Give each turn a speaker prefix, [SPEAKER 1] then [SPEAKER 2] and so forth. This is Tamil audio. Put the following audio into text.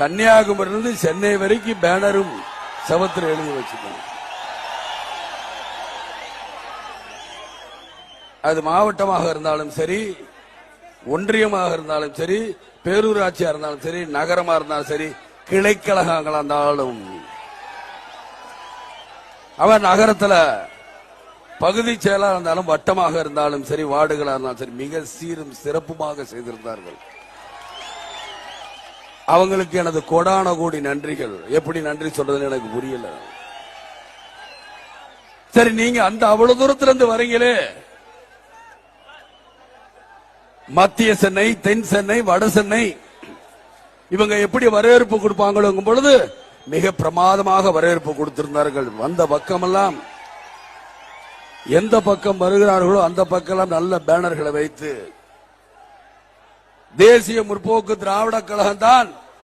[SPEAKER 1] கன்னியாகுமரியிலிருந்து சென்னை வரைக்கும் பேனரும் சவத்தில் எழுதி வச்சிருக்காங்க. அது மாவட்டமாக இருந்தாலும் சரி ஒன்றியமாக இருந்தாலும் சரி பேரூராட்சியா இருந்தாலும் சரி நகரமா இருந்தாலும் சரி கிளைக்கழகங்களா இருந்தாலும். அவன் நகரத்துல பகுதி செயலாக இருந்தாலும் வட்டமாக இருந்தாலும் சரி வார்டுகளாக இருந்தாலும் சரி மிக சீரும் சிறப்புமாக செய்திருந்தார்கள். அவங்களுக்கு எனது கொடான கோடி நன்றிகள். எப்படி நன்றி சொல்றதுன்னு எனக்கு புரியல. சரி நீங்க அந்த அவ்வளவு தூரத்துல இருந்து வரீங்களே. மத்திய சென்னை தென் சென்னை வட சென்னை. இவங்க எப்படி வரவேற்பு கொடுப்பாங்களோங்கும் பொழுது மிக பிரமாதமாக வரவேற்பு கொடுத்திருந்தார்கள். வந்த பக்கமெல்லாம் எந்த பக்கம் வருகிறார்களோ அந்த பக்கம் நல்ல பேனர்களை வைத்து தேசிய முற்போக்கு திராவிட கழகம் தான்